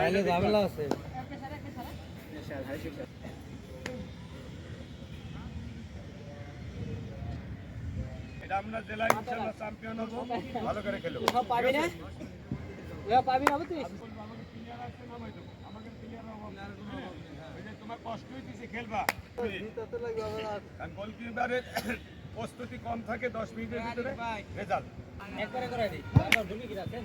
লাইনে ঝামেলা আছে। এটা আমরা জেলায় ইনশাআল্লাহ চ্যাম্পিয়ন হব। ভালো করে খেলব সব পাবি না? ওয়া পাবি না তুই তোমার কষ্টই দিছি খেলবা গোলকিপারের প্রস্তুতি কম থাকে দশ মিনিটের ভিতরে। রেজাল্ট। একবারে করে দিই। ঢুকি কি রাখেন।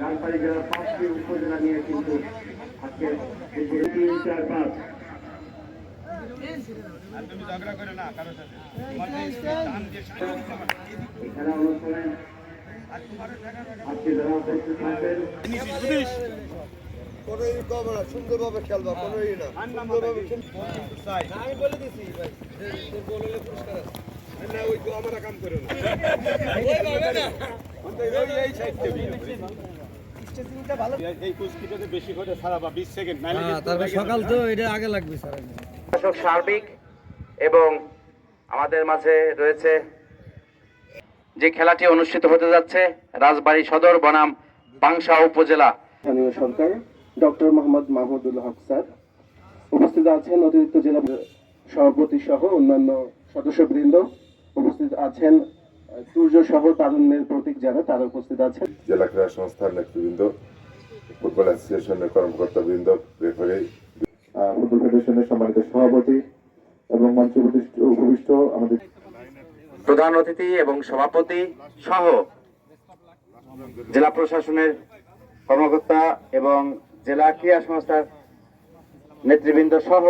রাজবাড়ী জেলার পাঁচটি উপজেলা নিয়ে কিন্তু আজকে তিন, চার, পাঁচ আর তুমি ঝগড়া করো না কারোর সাথে তোমার যে টান দিয়ে সাইড দিতে পারো। এই খেলা অনুষ্ঠানে আর তোমারও টাকা টাকা আজকে যারা উপস্থিত থাকবেন কোনো ই করবে না সুন্দরভাবে খেলবা কোনো ই না সুন্দরভাবে আমি বলে দিছি, ভাই যে যে গোল হলে পুরস্কার আছে না ওই তো আমরা কাম করো না না ওই এই কুস্তিটাতে বেশি করে ছাড়াবা বিশ সেকেন্ড নাইলে হ্যাঁ তারপর সকাল তো এটা আগে লাগবে স্যার দর্শক সার্বিক এবং আমাদের মাঝে রয়েছে যে খেলাটি অনুষ্ঠিত হতে যাচ্ছে রাজবাড়ী সদর বনাম বাংশা উপজেলা। স্থানীয় সরকার ডক্টর মোহাম্মদ মাহমুদুল হক স্যার উপস্থিত আছেন অতিরিক্ত জেলা সভাপতি সহ অন্যান্য সদস্যবৃন্দ। উপস্থিত আছেন সূর্য সহ তারুণ্যের প্রতীক যারা তারা উপস্থিত আছেন। জেলা ক্রীড়া সংস্থার নেতৃবৃন্দ ফুটবল অ্যাসোসিয়েশনের কর্মকর্তাবৃন্দ রেফারি। ফুটবল ফেডারেশনের সম্মানিত সভাপতি এবং মঞ্চে উপবিষ্ট উপবিষ্ট আমাদের প্রধান অতিথি এবং সভাপতি সহ জেলা প্রশাসনের কর্মকর্তা এবং জেলা ক্রীড়া সংস্থার নেতৃবৃন্দ সহ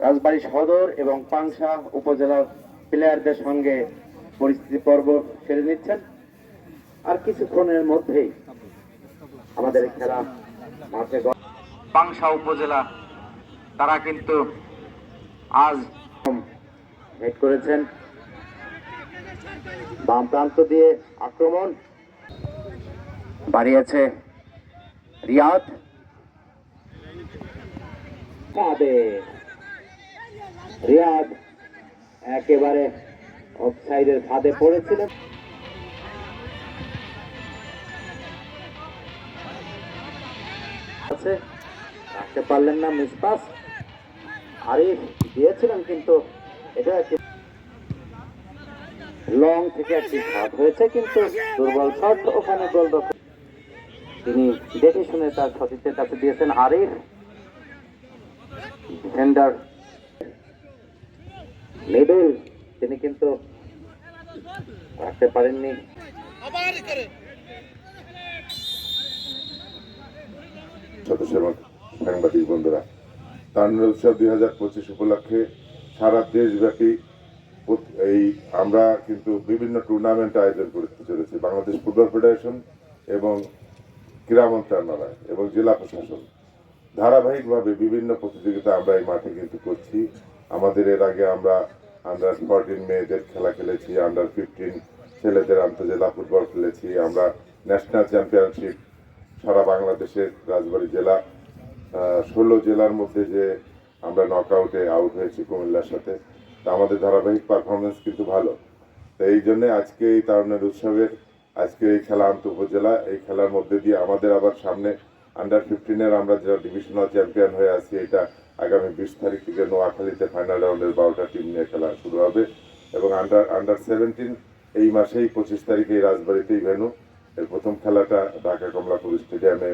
রাজবাড়ী সদর এবং পাংশা উপজেলার প্লেয়ারদের সঙ্গে পরিস্থিতি পর্ব সেরে নিচ্ছেন। আর কিছুক্ষণের মধ্যেই আমাদের খেলা মাঠে পাংশা উপজেলা তারা কিন্তু আজ হেড করেছেন। বাম প্রান্ত দিয়ে আক্রমণ। বাড়িয়েছে রিয়াদ। রিয়াদ একেবারে অফসাইডের ফাঁদে পড়েছিলেন। আছে। রাখতে পারলেন না মিসপাস। আরিফ দিয়েছিলেন কিন্তু এটা একটি লং থেকে একটি শট হয়েছে কিন্তু দুর্বল শট ওখানে গোলরক্ষক তিনি দেখে শুনে তার সতীর্থের কাছে দিয়েছেন আরিফ। ডিফেন্ডার মিডল তিনি কিন্তু রাখতে পারেননি। সাংবাদিক বন্ধুরা তারুণ্য উৎসব দুই হাজার পঁচিশ উপলক্ষে সারা দেশব্যাপী এই আমরা কিন্তু বিভিন্ন টুর্নামেন্ট আয়োজন করতে চলেছি। বাংলাদেশ ফুটবল ফেডারেশন এবং ক্রীড়া মন্ত্রণালয় এবং জেলা প্রশাসন। ধারাবাহিকভাবে বিভিন্ন প্রতিযোগিতা আমরা এই মাঠে কিন্তু করছি। আমাদের এর আগে আমরা আন্ডার ফোরটিন মেয়েদের খেলা খেলেছি আন্ডার ফিফটিন ছেলেদের আন্তজেলা ফুটবল খেলেছি, আমরা ন্যাশনাল চ্যাম্পিয়নশিপ সারা বাংলাদেশের রাজবাড়ী জেলা ষোলো জেলার মধ্যে যে আমরা নকআউটে আউট হয়েছি কুমিল্লার সাথে। তা আমাদের ধারাবাহিক পারফরমেন্স কিন্তু ভালো। তো এই জন্যে আজকে এই তারুণের উৎসবের আজকে এই খেলা আন্ত উপজেলা, এই খেলার মধ্যে দিয়ে আমাদের আবার সামনে আন্ডার ফিফটিনের আমরা যারা ডিভিশনাল চ্যাম্পিয়ন হয়ে আছি, এটা আগামী বিশ তারিখ থেকে নোয়াখালীতে ফাইনাল রাউন্ডের বারোটা টিম নিয়ে খেলা শুরু হবে এবং আন্ডার আন্ডার সেভেন্টিন এই মাসেই পঁচিশ তারিখে রাজবাড়িতেই ভেনু এর প্রথম খেলাটা ঢাকা কমলাপুর স্টেডিয়ামে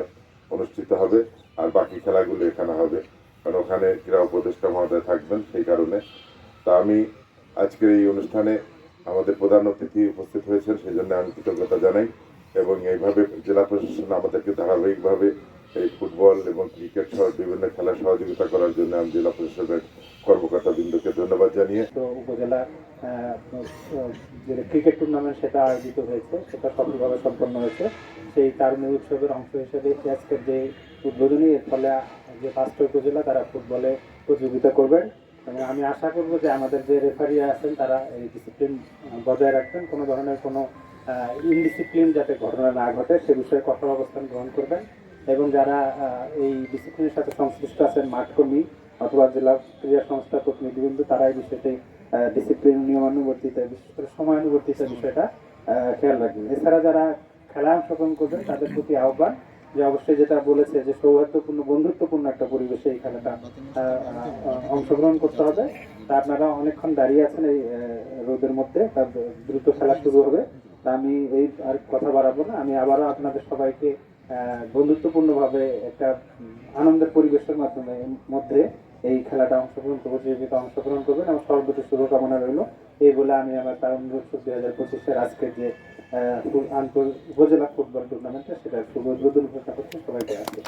অনুষ্ঠিত হবে আর বাকি খেলাগুলো এখানে হবে। কারণ ওখানে ক্রীড়া উপদেষ্টা মহোদয় থাকবেন সেই কারণে। তা আমি আজকের এই অনুষ্ঠানে আমাদের প্রধান অতিথি উপস্থিত হয়েছেন সেই জন্য আমি কৃতজ্ঞতা জানাই। এবং এইভাবে জেলা প্রশাসন আমাদেরকে ধারাবাহিকভাবে এই ফুটবল এবং ক্রিকেট সহ বিভিন্ন খেলার সহযোগিতা করার জন্য আমি জেলা কর্মকর্তা বৃন্দকে ধন্যবাদ জানিয়ে তো উপজেলা যে ক্রিকেট টুর্নামেন্ট সেটা আয়োজিত হয়েছে, সেটা সফলভাবে সম্পন্ন হয়েছে। সেই তারুণ্য উৎসবের অংশ হিসেবে আজকের যে উদ্বোধনী, এর ফলে যে পাঁচটা উপজেলা, তারা ফুটবলে প্রতিযোগিতা করবেন। এবং আমি আশা করব যে আমাদের যে রেফারি আছেন, তারা এই ডিসিপ্লিন বজায় রাখবেন। কোনো ধরনের কোনো ইনডিসিপ্লিন যাতে ঘটনা না ঘটে, সে বিষয়ে কঠোর অবস্থান গ্রহণ করবেন। এবং যারা এই ডিসিপ্লিনের সাথে সংশ্লিষ্ট আছেন মাঠকর্মী অথবা জেলা ক্রীড়া সংস্থার প্রতিনিধিবৃন্দ তারা এই বিষয়টি ডিসিপ্লিন নিয়মানুবর্তিতা, বিশেষ করে সময়ানুবর্তিতা বিষয়টা খেয়াল রাখবেন। এছাড়া যারা খেলায় অংশগ্রহণ করবেন, তাদের প্রতি আহ্বান যে অবশ্যই যেটা বলেছে যে সৌহার্দ্যপূর্ণ, বন্ধুত্বপূর্ণ একটা পরিবেশে এই খেলাটা অংশগ্রহণ করতে হবে। তা আপনারা অনেকক্ষণ দাঁড়িয়ে আছেন এই রোদের মধ্যে, তা দ্রুত খেলা শুরু হবে। তা আমি এই আর কথা বাড়াবো না। আমি আবারও আপনাদের সবাইকে বন্ধুত্বপূর্ণভাবে একটা আনন্দের পরিবেশের মাধ্যমে মধ্যে এই খেলাটা অংশগ্রহণ করব, প্রতিযোগিতা অংশগ্রহণ করবেন আমার সর্বোচ্চ শুভকামনা রইল। এই বলে আমি আমার তারুণ্য উৎসব দুই হাজার পঁচিশের আজকে যে উপজেলা ফুটবল টুর্নামেন্টটা সেটা শুভ উদ্বোধন ঘোষণা করছি। সবাইকে আসছে